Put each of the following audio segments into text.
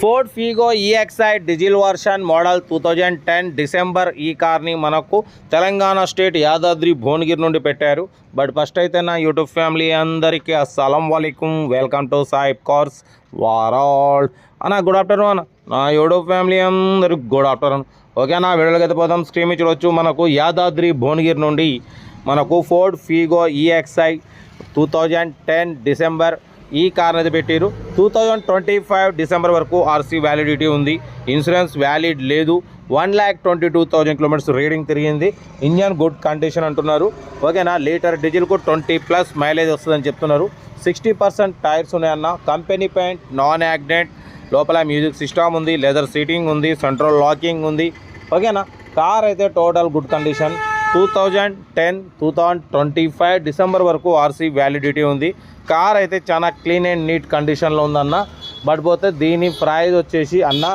Ford Figo EXI diesel version model two thousand ten December ఈ కార్ని మనకు Telangana state Yadadri Bhuvanagiri నుండి పెట్టారు. బట్ ఫస్ట్ అయితే నా యూట్యూబ్ ఫ్యామిలీ అందరికీ అస్సలం వాలేకుమ్ వెల్కమ్ టు సాయిబ్ కార్స్ వారాల్. అన్న గుడ్ ఆఫ్టర్నూన్ అన్న. నా యూట్యూబ్ ఫ్యామిలీ అందరికి గుడ్ ఆఫ్టర్నూన్ ఓకే నా వీడియోకి అయితే పోదాం. స్క్రీన్ చూడొచ్చు. మనకు యాదాద్రి భువనగిరి నుండి మనకు Ford Figo EXI two thousand ten December ఈ కార్ అనేది పెట్టారు two thousand twenty five December వరకు ఆర్సీ వ్యాలిడిటీ ఉంది. ఇన్సూరెన్స్ వ్యాలిడ్ లేదు. One lakh twenty two thousand kilometres reading తిరిగింది. ఇంజన్ గుడ్ కండిషన్ అంటున్నారు. ఓకేనా లీటర్ డీజిల్కు ట్వంటీ ప్లస్ మైలేజ్ వస్తుందని చెప్తున్నారు. సిక్స్టీ పర్సెంట్ టైర్స్ ఉన్నాయన్న. కంపెనీ పెయింట్ నాన్ యాక్సిడెంట్ లోపల మ్యూజిక్ సిస్టమ్ ఉంది. లెదర్ సీటింగ్ ఉంది. సెంట్రల్ లాకింగ్ ఉంది. ఓకేనా కార్ అయితే total good condition two thousand ten two thousand twenty five December వరకు ఆర్సీ వ్యాలిడిటీ ఉంది. కార్ అయితే చాలా క్లీన్ అండ్ నీట్ కండిషన్లో ఉందన్న. బట్ పోతే దీని ప్రైజ్ వచ్చేసి అన్న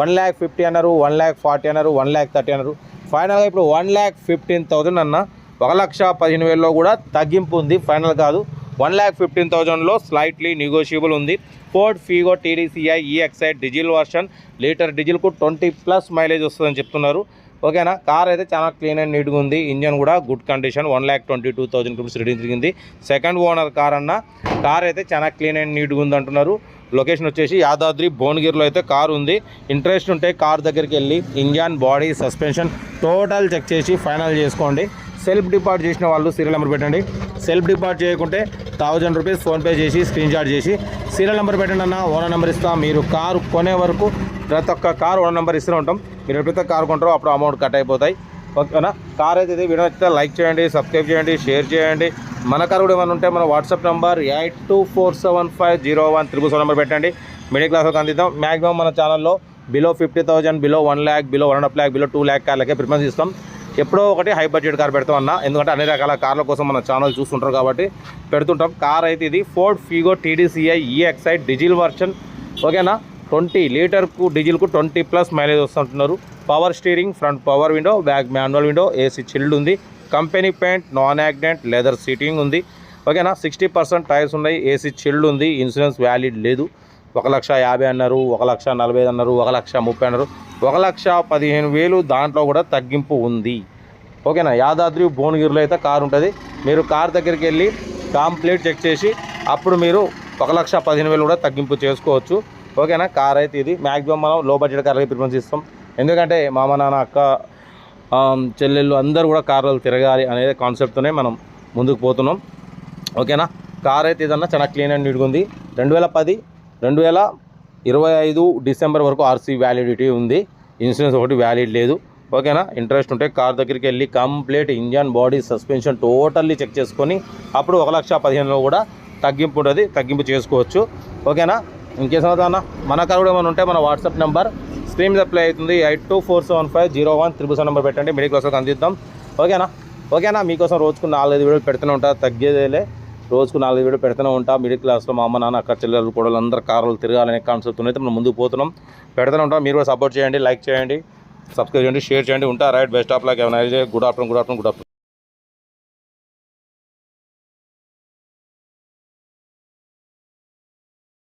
వన్ ల్యాక్ ఫిఫ్టీ అన్నారు వన్ ల్యాక్ ఫార్టీ అన్నారు వన్ ల్యాక్ థర్టీ అన్నారు. ఫైనల్గా ఇప్పుడు వన్ ల్యాక్ ఫిఫ్టీన్ థౌజండ్ అన్న. ఒక లక్ష పదిహేను వేలలో కూడా తగ్గింపు ఉంది. ఫైనల్ కాదు. వన్ ల్యాక్ ఫిఫ్టీన్ థౌజండ్లో స్లైట్లీ నెగోషియబుల్ ఉంది. Ford Figo TDCi EXI diesel version litre డిజిల్కు twenty plus mileage వస్తుందని చెప్తున్నారు. ఓకేనా? కార్ అయితే చాలా క్లీన్ అండ్ నీట్గా ఉంది. ఇంజన్ కూడా good condition. One lakh twenty two thousand rupees reading తిరిగింది. సెకండ్ ఓనర్ కార్ అన్న కార్ అయితే చాలా క్లీన్ అండ్ నీట్గా ఉంది అంటున్నారు. లొకేషన్ వచ్చేసి యాదాద్రి భువనగిరిలో అయితే కార్ ఉంది. ఇంట్రెస్ట్ ఉంటే కార్ దగ్గరికి వెళ్ళి engine body suspension total check చేసి ఫైనల్ చేసుకోండి. సెల్ఫ్ డిపార్ట్ చేసిన వాళ్ళు సీరియల్ నెంబర్ పెట్టండి. సెల్ఫ్ డిపార్ట్ చేయకుంటే థౌజండ్ రూపీస్ ఫోన్పే చేసి స్క్రీన్ షాట్ చేసి సీరియల్ నెంబర్ పెట్టండి అన్న. ఓనర్ నెంబర్ ఇస్తాం. మీరు కారు కొనే వరకు ప్రతి ఒక్క కారు ఓనర్ నెంబర్ ఇస్తూ ఉంటాం. మీరు ఎప్పుడైతే కారు కొంటారో అప్పుడు అమౌంట్ కట్ అయిపోతాయి. ఓకేనా కార్ అయితే ఇది వీడియో నచ్చితే లైక్ చేయండి సబ్స్క్రైబ్ చేయండి షేర్ చేయండి. మన కారు కూడా ఏమైనా ఉంటే మన WhatsApp number eight two four seven five zero one triple seven number పెట్టండి. మిడిల్ క్లాస్కి అందిద్దాం. మ్యాక్సిమం మన ఛానల్లో below fifty thousand below one lakh below one and half lakh below two lakh కార్లకే preference ఇస్తాం. ఎప్పుడో ఒకటి హై బడ్జెట్ కార్ పెడతాం అన్న. ఎందుకంటే అన్ని రకాల కార్ల కోసం మన ఛానల్ చూస్తుంటారు కాబట్టి పెడుతుంటాం. కార్ అయితే ఇది Ford Figo TDCi EXI diesel version ఓకేనా ట్వంటీ లీటర్కు డీజిల్కు twenty plus mileage వస్తుంటున్నారు. Power steering front power window back manual window AC chilled ఉంది. Company paint non accident leather seating ఉంది ఓకేనా సిక్స్టీ పర్సెంట్ టైర్స్ ఉన్నాయి. ఏసీ చిల్డ్ ఉంది. Insurance valid లేదు. ఒక లక్ష యాభై అన్నారు. ఒక లక్ష నలభై ఐదు అన్నారు. ఒక లక్ష ముప్పై అన్నారు. ఒక లక్ష పదిహేను వేలు దాంట్లో కూడా తగ్గింపు ఉంది. ఓకేనా యాదాద్రి భువనగిరిలో అయితే కారు ఉంటుంది. మీరు కార్ దగ్గరికి వెళ్ళి కంప్లీట్ చెక్ చేసి అప్పుడు మీరు ఒక లక్ష పదిహేను వేలు కూడా తగ్గింపు చేసుకోవచ్చు. ఓకేనా? కార్ అయితే ఇది. మ్యాక్సిమం మనం లో బడ్జెట్ కార్లకి ప్రిఫరెన్స్ ఇస్తాం. ఎందుకంటే మామ నాన్న అక్క చెల్లెళ్ళు అందరూ కూడా కార్లు తిరగాలి అనే కాన్సెప్ట్తోనే మనం ముందుకు పోతున్నాం. ఓకేనా? కార్ అయితే ఇదన్నా చాలా క్లీన్ అండ్ నీట్గా ఉంది. రెండు వేల పది రెండు వేల ఇరవై ఐదు డిసెంబర్ వరకు ఆర్సీ వ్యాలిడిటీ ఉంది. ఇన్సూరెన్స్ ఒకటి వ్యాలిడ్ లేదు. ఓకేనా? ఇంట్రెస్ట్ ఉంటే కార్ దగ్గరికి వెళ్ళి complete engine body suspension totally check చేసుకొని అప్పుడు ఒక లక్ష పదిహేనులో కూడా తగ్గింపు ఉంటుంది. తగ్గింపు చేసుకోవచ్చు. ఓకేనా? ఇంకేసం అన్న? మన కార్ కూడా ఏమైనా ఉంటే మన వాట్సాప్ నెంబర్ స్క్రీన్ మీద అవుతుంది. Eight two four seven five zero one triple seven number పెట్టండి. మిడిల్ క్లాస్కి అందిద్దాం. ఓకేనా? ఓకేనా? మీకోసం రోజుకు నాలుగైదు వీడియోలు పెడుతూనే ఉంటా. తగ్గేదేలే. రోజుకు నాలుగు వీడియో పెడుతూనే ఉంటాం. మిడిల్ క్లాస్లో మా అమ్మ నాన్న అక్క చెల్లెలు కూడా అందరూ కార్లు తిరగాలనే కాన్సెప్ట్ అయితే మనం ముందుకు పోతున్నాం. పెడుతూనే ఉంటాం. మీరు కూడా సపోర్ట్ చేయండి లైక్ చేయండి సబ్స్క్రైబ్ చేయండి షేర్ చేయండి. ఉంటా రైట్ బెస్ట్ ఆఫ్ లాక్ ఏమైనా good afternoon good afternoon good afternoon